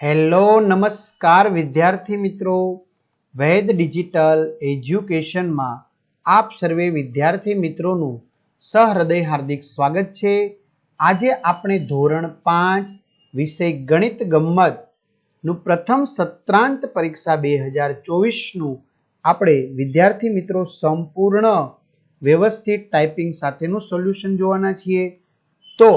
Hello, નમસ્કાર વિદ્યાર્થી મિત્રો. વૈદ ડિજિટલ એજ્યુકેશનમાં આપ સર્વે વિદ્યાર્થી મિત્રોનું સહૃદય હાર્દિક સ્વાગત છે. આજે આપણે ધોરણ પાંચ વિષય ગણિત ગમ્મતનું પ્રથમ સત્રાંત પરીક્ષા બે હજાર ચોવીસનું આપણે વિદ્યાર્થી મિત્રો સંપૂર્ણ વ્યવસ્થિત ટાઈપિંગ સાથેનું સોલ્યુશન જોવાના છીએ. તો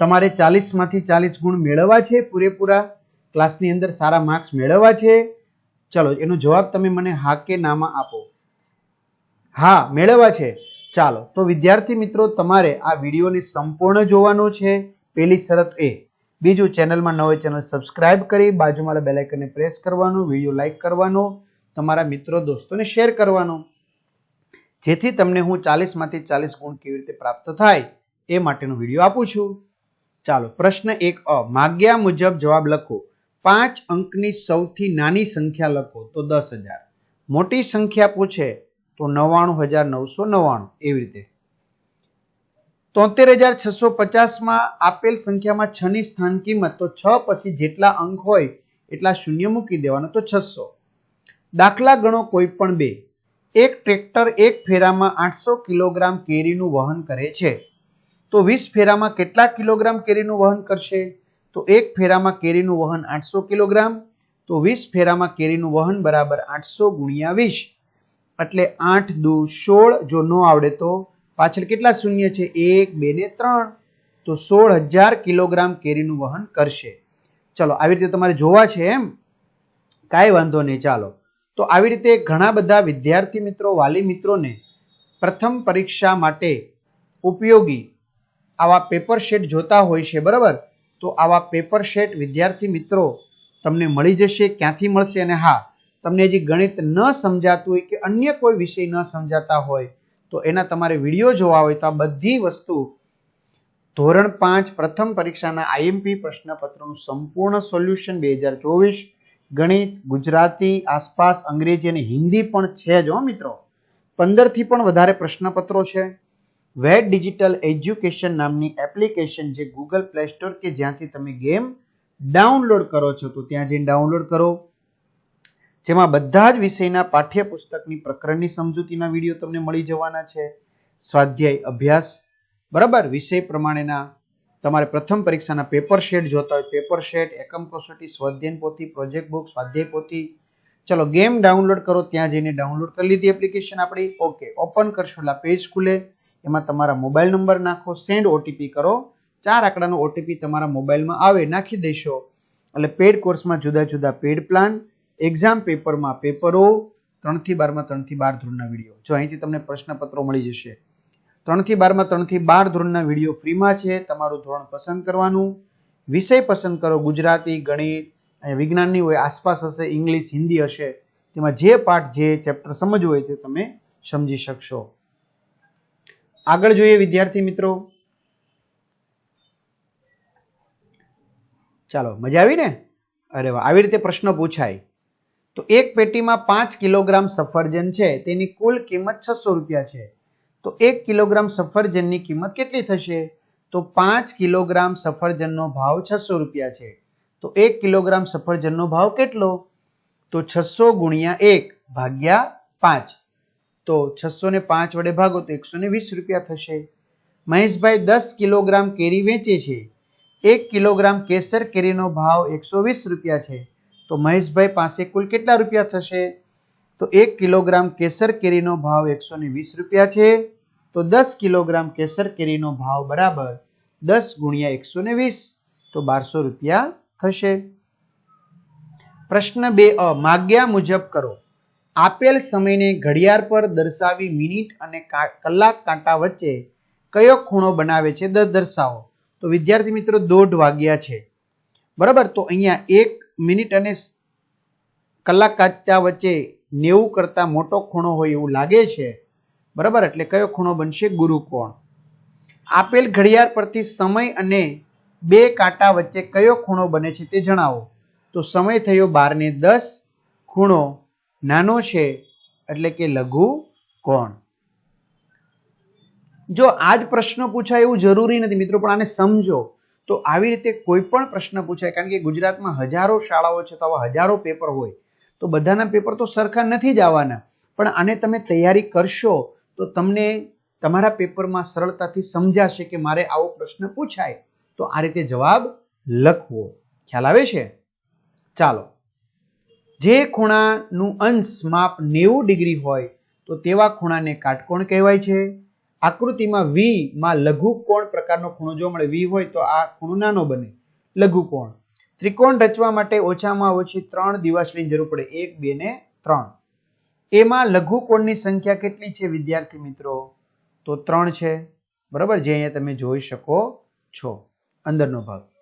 તમારે ચાલીસમાંથી ચાલીસ ગુણ મેળવવા છે પૂરેપૂરા. ક્લાસની અંદર સારા માર્ક્સ મેળવવા છે? ચાલો, એનો જવાબ તમે મને હા કે નામાં આપો. હા, મેળવવા છે. ચાલો, તો વિદ્યાર્થી મિત્રો, તમારે આ વિડીયોને સંપૂર્ણ જોવાનો છે. પહેલી શરત એ. બીજું, ચેનલમાં નવો ચેનલ સબસ્ક્રાઇબ કરી બાજુમાં બેલ આઇકનને પ્રેસ કરવાનું, વીડિયો લાઈક કરવાનો, તમારા મિત્રો, દોસ્તોને શેર કરવાનો. જેથી તમને હું ચાલીસમાંથી ચાલીસ ગુણ કેવી રીતે પ્રાપ્ત થાય, એ માટેનો વીડિયો આપું છું. ચાલો, પ્રશ્ન એક અ. માગ્યા મુજબ જવાબ લખો. પાંચ અંકની સૌથી નાની સંખ્યા લખો તો દસ હજાર. મોટી સંખ્યા પૂછે તો નવ્વાણું હજાર નવસો નવ્વાણું. એવી રીતે. તોતેર હજાર છસો પચાસમાં આપેલ સંખ્યામાં છની સ્થાન કિંમત તો છ પછી જેટલા અંક હોય એટલા શૂન્ય મૂકી દેવાનો તો છસો. દાખલા ગણો કોઈ પણ બે. એક ટ્રેક્ટર એક ફેરામાં આઠસો કિલોગ્રામ કેરીનું વહન કરે છે. તો વીસ ફેરામાં કેટલા કિલોગ્રામ કેરીનું વહન કરશે? તો એક ફેરામાં કેરીનું વહન આઠસો કિલોગ્રામ, તો વીસ ફેરામાં કેરીનું વહન બરાબર આઠસો ગુણ્યા વીસ. એટલે આઠ દુ સોળ જો ન આવડે તો પાછળ કેટલા શૂન્ય છે? એક, બે ને ત્રણ. તો સોળ હજાર કિલોગ્રામ કેરીનું વહન કરશે. ચલો, આવી રીતે તમારે જોવા છે એમ? કાંઈ વાંધો નહીં, ચાલો. તો આવી રીતે ઘણા બધા વિદ્યાર્થી મિત્રો, વાલી મિત્રોને પ્રથમ પરીક્ષા માટે ઉપયોગી આવા પેપર શેટ જોતા હોય છે, બરાબર? તો આવા પેપર શેટ વિદ્યાર્થી મિત્રો તમને મળી જશે, ક્યાંથી મળશે અને હા, તમને હજી ગણિત ન સમજાતું હોય કે અન્ય કોઈ વિષય ન સમજાતા હોય, તો એના તમારે વીડિયો જોવા હોય તો આ બધી વસ્તુ ધોરણ પાંચ પ્રથમ પરીક્ષાના આઈએમપી પ્રશ્નપત્રનું સંપૂર્ણ સોલ્યુશન બે હજાર ચોવીસ, ગણિત, ગુજરાતી, આસપાસ અંગ્રેજી અને હિન્દી પણ છે જ હો મિત્રો. પંદરથી પણ વધારે પ્રશ્નપત્રો છે. વેટ ડિજિટલ એજ્યુકેશન નામની એપ્લિકેશન જે ગૂગલ પ્લે સ્ટોર કે જ્યાંથી તમે ગેમ ડાઉનલોડ કરો છો, તો ત્યાં જઈને ડાઉનલોડ કરો. જેમાં બધા જ વિષયના પાઠ્યપુસ્તકની પ્રકરણની સમજૂતીના વીડિયો તમને મળી જવાના છે. સ્વાધ્યાય અભ્યાસ, બરાબર? વિષય પ્રમાણેના તમારે પ્રથમ પરીક્ષાના પેપર શેટ જોતા હોય, પેપર શેટ, એકમ કસોટી સ્વાધ્યાયન પોથી, પ્રોજેક્ટ બુક, સ્વાધ્યાય પોથી. ચલો, ગેમ ડાઉનલોડ કરો, ત્યાં જઈને ડાઉનલોડ કરી લીધી એપ્લિકેશન આપણી. ઓકે, ઓપન કરશો એટલે પેજ ખુલે. એમાં તમારા મોબાઈલ નંબર નાખો સેન્ડ ઓટીપી કરો. ચાર આંકડાનો ઓટીપી તમારા મોબાઈલમાં આવે, નાખી દેશો. એટલે પેડ કોર્સમાં જુદા જુદા પેડ પ્લાન એક્ઝામ પેપરમાં પેપરો, ત્રણથી બારમાં ત્રણથી બાર ધોરણના વીડિયો. જો અહીંથી તમને પ્રશ્નપત્રો મળી જશે. ત્રણથી બારમાં ત્રણથી બાર ધોરણના વીડિયો ફ્રીમાં છે, તમારું ધોરણ પસંદ કરવાનું. વિષય પસંદ કરો, ગુજરાતી, ગણિત વિજ્ઞાનની હોય, આસપાસ હશે, ઇંગ્લિશ, હિન્દી હશે. તેમાં જે પાઠ, જે ચેપ્ટર સમજવું હોય તે તમે સમજી શકશો. આગળ જોઈએ વિદ્યાર્થી મિત્રો. ચાલો, મજા આવી ને? અરે વાહ, આવી રીતે પ્રશ્ન પૂછાય. તો એક પેટીમાં પાંચ કિલોગ્રામ સફરજન છે, તેની કુલ કિંમત છસો રૂપિયા છે. તો એક કિલોગ્રામ સફરજનની કિંમત કેટલી થશે? તો પાંચ કિલોગ્રામ સફરજનનો ભાવ છસો રૂપિયા છે. તો એક કિલોગ્રામ સફરજનનો ભાવ કેટલો? તો છસો ગુણ્યા એક ભાગ્યા પાંચ. તો છસો ને પાંચ વડે ભાગો તો એકસો ને વીસ રૂપિયા થશે. મહેશભાઈ દસ કિલોગ્રામ કેરી વેચે છે. એક કિલોગ્રામ કેસર કેરીનો ભાવ એકસો વીસ રૂપિયા છે. તો મહેશભાઈ પાસે કુલ કેટલા રૂપિયા થશે? તો એક કિલોગ્રામ કેસર કેરીનો ભાવ એકસો ને વીસ રૂપિયા છે. તો દસ કિલોગ્રામ કેસર કેરીનો ભાવ બરાબર દસ ગુણ્યા એકસો ને વીસ, તો બારસો રૂપિયા થશે. પ્રશ્ન બે અ, માગ્યા મુજબ કરો. આપેલ સમયને ઘડિયાળ પર દર્શાવી મિનિટ અને કલાક કાંટા વચ્ચે કયો ખૂણો બનાવે છે દર દર્શાવો. તો વિદ્યાર્થી મિત્રો, દોઢ વાગ્યા છે. બરાબર? તો અહીંયા એક મિનિટ અને કલાક કાંટા વચ્ચે નેવું કરતા મોટો ખૂણો હોય એવું લાગે છે. બરાબર? એટલે કયો ખૂણો બનશે? ગુરુકોણ. આપેલ ઘડિયાળ પરથી સમય અને બે કાંટા વચ્ચે કયો ખૂણો બને છે તે જણાવો. તો સમય થયો બાર ને દસ, ખૂણો નાનો છે એટલે કે લઘુ કોણ? જો આ જ પ્રશ્ન પૂછાય એવું જરૂરી નથી, મિત્રો, પણ આને સમજો. તો આવી રીતે કોઈ પણ પ્રશ્ન પૂછાય, કારણ કે ગુજરાતમાં હજારો શાળાઓ છે, તો આવા હજારો પેપર હોય, તો બધાના પેપર તો સરખા નથી જ આવવાના. પણ આને તમે તૈયારી કરશો, તો તમને તમારા પેપરમાં સરળતાથી સમજાશે કે મારે આવો પ્રશ્ન પૂછાય. તો આ રીતે જવાબ લખવો. ખ્યાલ આવે છે? ચાલો. જે ખૂણાનું અંશ માપ નેવું ડિગ્રી હોય, તો તેવા ખૂણાને કાટકોણ કહેવાય છે. આકૃતિમાં વી માં લઘુકોણ પ્રકારનો ખૂણો જોવા મળે વી હોય તો આ ખૂણો નાનો બને, લઘુકોણ. ત્રિકોણ રચવા માટે ઓછામાં ઓછી ત્રણ દિવાસળીની જરૂર પડે, એક, બે ને ત્રણ. એમાં લઘુકોણની સંખ્યા કેટલી છે, વિદ્યાર્થી મિત્રો? તો ત્રણ છે. બરાબર? જે અહીંયા તમે જોઈ શકો છો. અંદરનો ભાગ.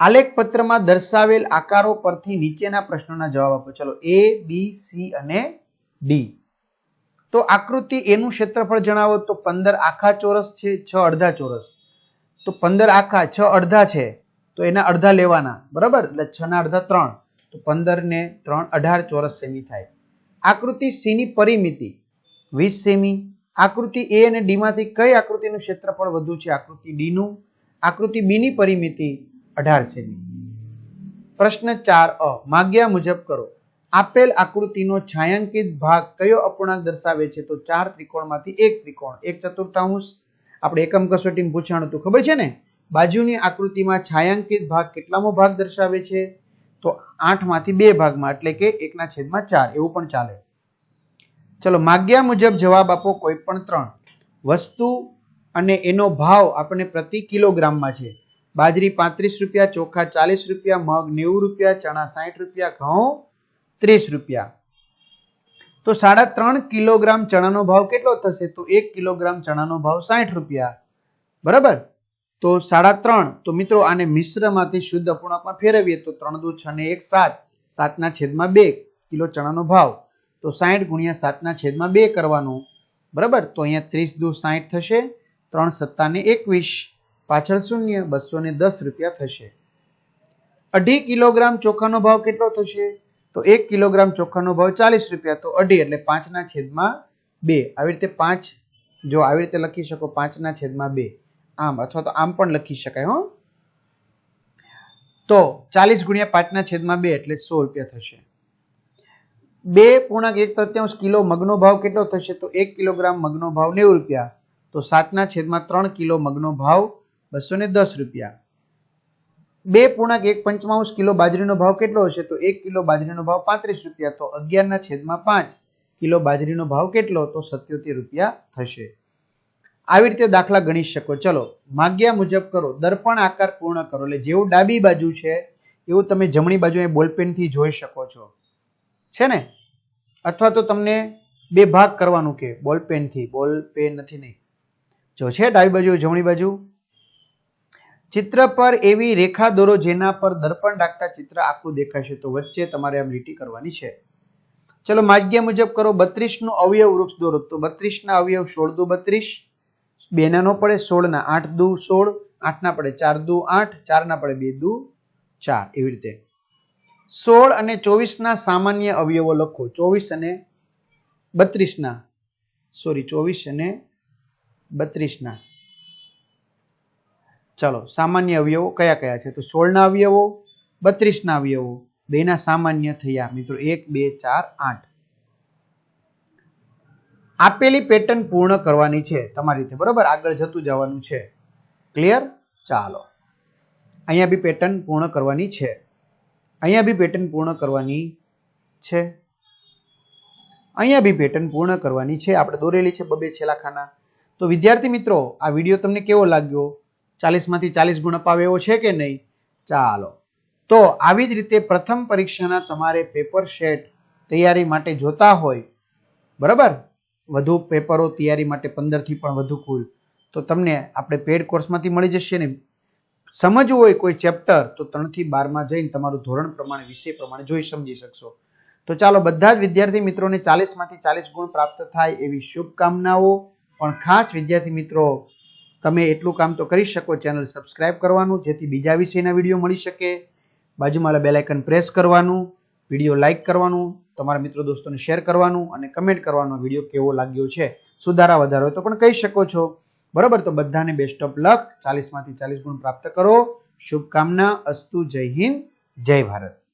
આલેખ પત્રમાં દર્શાવેલ આકારો પરથી નીચેના પ્રશ્નોના જવાબ આપો. ચલો એ બી સી અને ડી તો આકૃતિ એનું ક્ષેત્રફળ જણાવો. તો પંદર આખા ચોરસ છે, છ અડધા ચોરસ. તો પંદર આખા, છ અડધા છે, તો એના અડધા લેવાના. બરાબર? એટલે છ ના અડધા ત્રણ. તો પંદર ને ત્રણ અઢાર ચોરસ સેમી થાય. આકૃતિ સી ની પરિમિતિ, વીસ સેમી. આકૃતિ એ અને ડી માંથી કઈ આકૃતિનું ક્ષેત્રફળ વધુ છે? આકૃતિ ડી નું. આકૃતિ બી ની પરિમિતિ અઢાર સેમી પ્રશ્ન ચાર અ. માગ્યા મુજબ કરો. આપેલ આકૃતિનો છાયાંકિત ભાગ કયો અપૂર્ણાંક દર્શાવે છે? તો ચાર ત્રિકોણમાંથી એક ત્રિકોણ. એક ચતુર્થાંશ. આપણે એકમ કસોટીમાં પૂછાણું હતું. ખબર છે ને? બાજુની આકૃતિમાં છાયાંકિત ભાગ કેટલામો ભાગ દર્શાવે છે? તો આઠમાંથી બે ભાગમાં, એટલે કે એકના છેદમાં ચાર. એવું પણ ચાલે. ચલો, માગ્યા મુજબ જવાબ આપો કોઈ પણ ત્રણ. વસ્તુ અને એનો ભાવ આપણને પ્રતિ કિલોગ્રામમાં છે. બાજરી પાંત્રીસ રૂપિયા, ચોખા ચાલીસ રૂપિયા, મગ નેવું રૂપિયા, ચણા સાઠ રૂપિયા, ઘઉં ત્રીસ રૂપિયા. તો સાડા ત્રણ કિલોગ્રામ ચણાનો ભાવ કેટલો થશે? તો એક કિલોગ્રામ ચણાનો ભાવ સાઠ રૂપિયા. બરાબર? તો સાડા ત્રણ. તો મિત્રો, આને મિશ્રમાંથી શુદ્ધ અપૂર્ણાંકમાં ફેરવીએ તો ત્રણ દુ છ ને એક સાત. સાતના છેદમાં બે કિલો ચણાનો ભાવ. તો સાઠ ગુણ્યા સાતના છેદમાં બે કરવાનું. બરાબર? તો અહીંયા ત્રીસ દુ સાઠ થશે. ત્રણ સત્તાને એકવીસ. પાછળ શૂન્ય, બસો ને દસ રૂપિયા થશે. અઢી કિલોગ્રામ ચોખાનો ભાવ કેટલો થશે? તો એક કિલોગ્રામ ચોખાનો ભાવ ચાલીસ રૂપિયા, તો અઢી એટલે પાંચના છેદમાં બે. આવી રીતે પાંચ, જો આવી રીતે લખી શકો પાંચના છેદમાં બે. આમ, અથવા તો આમ પણ લખી શકાય, હો. તો ચાલીસ ગુણ્યા પાંચના છેદમાં બે એટલે સો રૂપિયા થશે. બે પૂર્ણાંક એક તત્યાંશ કિલો મગનો ભાવ કેટલો થશે? તો એક કિલોગ્રામ મગનો ભાવ નેવું રૂપિયા. તો સાતના છેદમાં ત્રણ કિલો મગનો ભાવ બસો ને દસ રૂપિયા. બે પૂર્ણાંક એક પંચમાંશ કિલો બાજરીનો ભાવ કેટલો હશે? તો એક કિલો બાજરીનો ભાવ પાંત્રીસ રૂપિયા, તો અગિયારના છેદમાં પાંચ. કિલો બાજરીનો ભાવ કેટલો? તો સત્યોતેર રૂપિયા થશે. આવી રીતે દાખલા ગણી શકો. ચલો, માગ્યા મુજબ કરો. દર્પણ આકાર પૂર્ણ કરો. એટલે જેવું ડાબી બાજુ છે, એવું તમે જમણી બાજુ એ બોલપેનથી જોઈ શકો છો. છે ને? અથવા તો તમને બે ભાગ કરવાનું કે બોલપેનથી. બોલપેન નથી નહીં. જો છે ડાબી બાજુ, જમણી બાજુ? ચિત્ર પર એવી રેખા દોરો જેના પર દર્પણ રાખતા ચિત્ર આખું દેખાશે તો વચ્ચે તમારે આમ લીટી કરવાની છે. ચલો માગ્યા મુજબ કરો બત્રીસનું અવયવ વૃક્ષ દોરો. તો બત્રીસ ના અવયવ સોળ દુ બત્રીસ બે નો પડે સોળ ના આઠ દુ સોળ આઠ ના પડે ચાર દુ આઠ ચાર ના પડે બે દુ ચાર. એવી રીતે. સોળ અને ચોવીસ ના સામાન્ય અવયવો લખો. ચોવીસ અને બત્રીસ ના સોરી, ચોવીસ અને બત્રીસ ના ચલો, સામાન્ય અવયવો કયા કયા છે? તો સોળના અવયવો, બત્રીસના અવયવો, બેના સામાન્ય થયા. મિત્રો, એક, બે, ચાર, આઠ. આપેલી પેટર્ન પૂર્ણ કરવાની છે તમારી રીતે. બરોબર? આગળ જતું જવાનું છે. ક્લિયર? ચાલો. અહીંયા બી પેટર્ન પૂર્ણ કરવાની છે. અહીંયા બી પેટર્ન પૂર્ણ કરવાની છે. અહીંયા બી પેટર્ન પૂર્ણ કરવાની છે. આપણે દોરેલી છે બબે છેલ્લા ખાના. તો વિદ્યાર્થી મિત્રો, આ વીડિયો તમને કેવો લાગ્યો? ચાલીસમાંથી ચાલીસ ગુણ અપાવે એવો છે કે નહીં? ચાલો. તો આવી જ રીતે પ્રથમ પરીક્ષાના તમારે પેપર સેટ તૈયારી માટે જોતા હોય, બરાબર? વધુ પેપરો તૈયારી માટે પંદરથી પણ વધુ કુલ. તો તમને આપણે પેડ કોર્સમાંથી મળી જશે ને. સમજવું હોય કોઈ ચેપ્ટર તો ત્રણથી બારમાં જઈને તમારું ધોરણ પ્રમાણે, વિષય પ્રમાણે જોઈ સમજી શકશો. તો ચાલો, બધા જ વિદ્યાર્થી મિત્રોને ચાલીસમાંથી ચાલીસ ગુણ પ્રાપ્ત થાય એવી શુભકામનાઓ. પણ ખાસ વિદ્યાર્થી મિત્રો તમે એટલું કામ તો કરી શકો, ચેનલ સબસ્ક્રાઇબ કરવાનું, જેથી બીજા વિષયના વીડિયો મળી શકે. બાજુમાં બેલ આઇકન પ્રેસ કરવાનું વીડિયો લાઇક કરવાનું, તમારા મિત્રો દોસ્તોને શેર કરવાનું અને કમેન્ટ કરવાનો વીડિયો કેવો લાગ્યો છે, સુધારા વધારો તો પણ કહી શકો છો. બરોબર, તો બધાને બેસ્ટ ઓફ લક ચાલીસમાંથી ચાલીસ ગુણ પ્રાપ્ત કરો. શુભકામના, અસ્તુ, જય હિન્દ, જય ભારત.